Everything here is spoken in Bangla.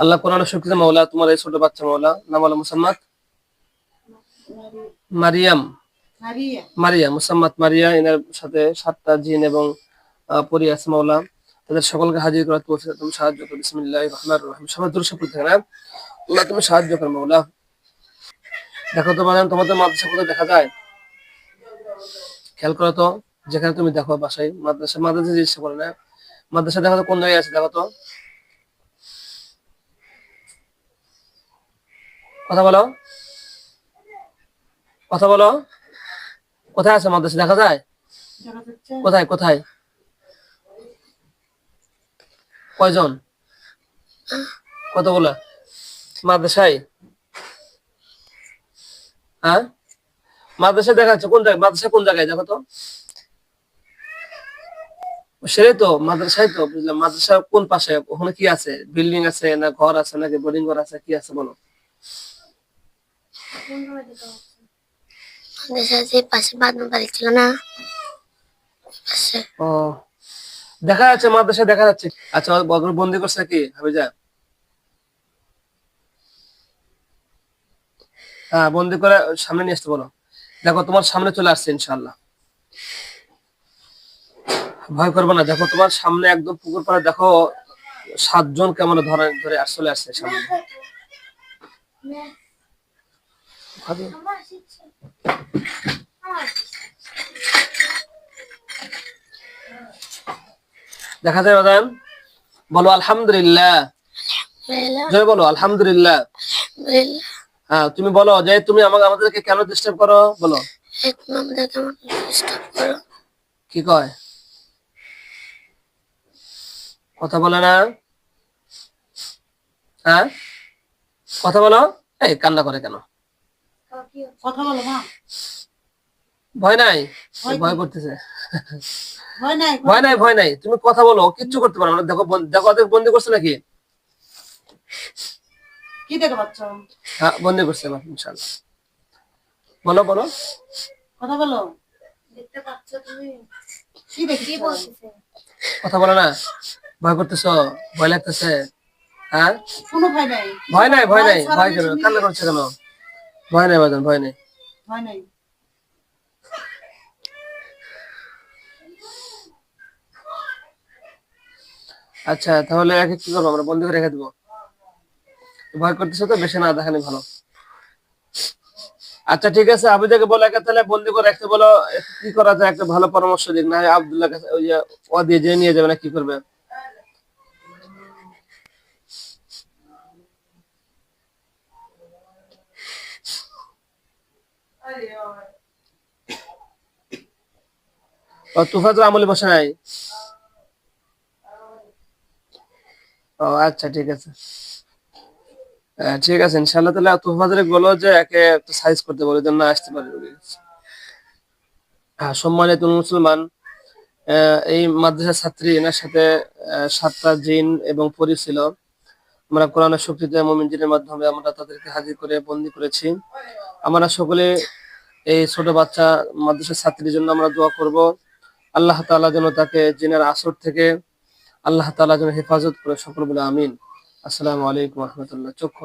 আল্লাহ কোরআন শক্তিতে মাওলা, তোমার এই ছোট বাচ্চা মাওলা, নাম আল্লাহ মুসাম্মাদ মারিয়াম। মারিয়া মুসাম্মাদ মারিয়া, এনার সাথে সাতটা জিন এবং পরি আছে মাওলা। তাদের সকলকে হাজির তৌফিক তুমি সাহায্য করো। বিসমিল্লাহির রহমানির রহিম। সবাই দূর সফল থাকে না? আল্লাহ, তুমি সাহায্য করো মাওলা। দেখো তো বাজান তোমাদের মাদ্রাসা কোথায় দেখা যায়? খেয়াল করো তো, যেখানে তুমি দেখো বাসায়। মাদ্রাসা মাদ্রাসা ইচ্ছা করে না। মাদ্রাসা দেখো তো কোন জায়গায় আছে দেখো তো। কথা বলো। কথা বলো। কোথায় আছে মাদ্রাসা? দেখা যায়? কোথায় কোথায়? কয়জন? কতগুলা? মাদ্রাসায়? হ্যাঁ? মাদ্রাসা দেখা যাচ্ছে। কোন জায়গায়? মাদ্রাসা কোন জায়গায়? দেখো তো। সেটাই তো মাদ্রাসায় তো বুঝলাম মাদ্রাসা কোন পাশে? ওখানে কি আছে? বিল্ডিং আছে না ঘর আছে নাকি বোর্ডিং ঘর আছে? কি আছে বলো? দেখা যাচ্ছে মাদ্রাসায় দেখা যাচ্ছে। আচ্ছা বন্দি করছে কি? হাবিজা হ্যাঁ বন্দি করে সামনে নিয়ে আসতে বলো। দেখো তোমার সামনে চলে আসছে ইনশাল্লাহ ভয় করবে না। দেখো তোমার সামনে একদম পুকুর পাড়ে দেখো সাতজন কেমন ধরে ধরে চলে আসছে সামনে। দেখা যায় বাদান বলো আলহামদুলিল্লাহ। জয় বলো আলহামদুলিল্লাহ। হ্যাঁ তুমি বলো যে তুমি আমাকে আমাদেরকে কেন ডিস্টার্ব করো? বলো। কি কয়? কথা বলে না। হ্যাঁ? কথা বলো। এই কান্না করে কেন? কথা বলো মা। ভয় নাই? ভয় ভয় করতেছে। ভয় নাই ভয় নাই তুমি কথা বলো কিচ্ছু করতে পারো না। দেখো দেখো ওদের বন্দি করছে নাকি? কি দেখে পাচ্ছ? হ্যাঁ বন্দি করছে বলো বলো। কথা বলো। দেখতে পাচ্ছ তুমি। কি দেখি কথা বলো না। ভয় করতেছো? ভয় লাগতেছে? হ্যাঁ? ভয় নাই। ভয় নাই ভয় কেন। কান্না করছে কেন? ভয় নাই বাজান ভয় নেই। ভয় নাই। আচ্ছা তাহলে একে কি করব? আমরা বন্দি করে রেখে দেবো। ভয় করতেছে তো? বেশি না দেখানি ভালো। আচ্ছা ঠিক আছে। আবিদাকে বলো একে তাহলে বন্দি করে রাখতে বলো। কি করা যায়? একটা ভালো পরামর্শ দিক। না আবদুল্লাহ আব্দুল্লাহ কাছে ওই যে ও দিয়ে যে নিয়ে যাবে না কি করবে? তুফাতুল বসে নাই। আচ্ছা ঠিক আছে। ঠিক আছে ইনশাল্লাহ তাহলে বলো যে একে সাইজ করতে যেন না আসতে পারে। হ্যাঁ সম্মানিত মুসলমান এই মাদ্রাসার ছাত্রী, এনার সাথে সাতটা জিন এবং পরি ছিল। আমরা কোরআনের শক্তিতে মোমিন জিনের মাধ্যমে আমরা তাদেরকে হাজির করে বন্দি করেছি। আমরা সকলে এই ছোট বাচ্চা মাদ্রাসার ছাত্রীর জন্য আমরা দোয়া করব। আল্লাহ তালা যেন তাকে জিনের আসর থেকে আল্লাহ তালা যেন হেফাজত করে। সকল বলে আমিন। আসসালামু আলাইকুম রহমতুল্লাহ। চোখ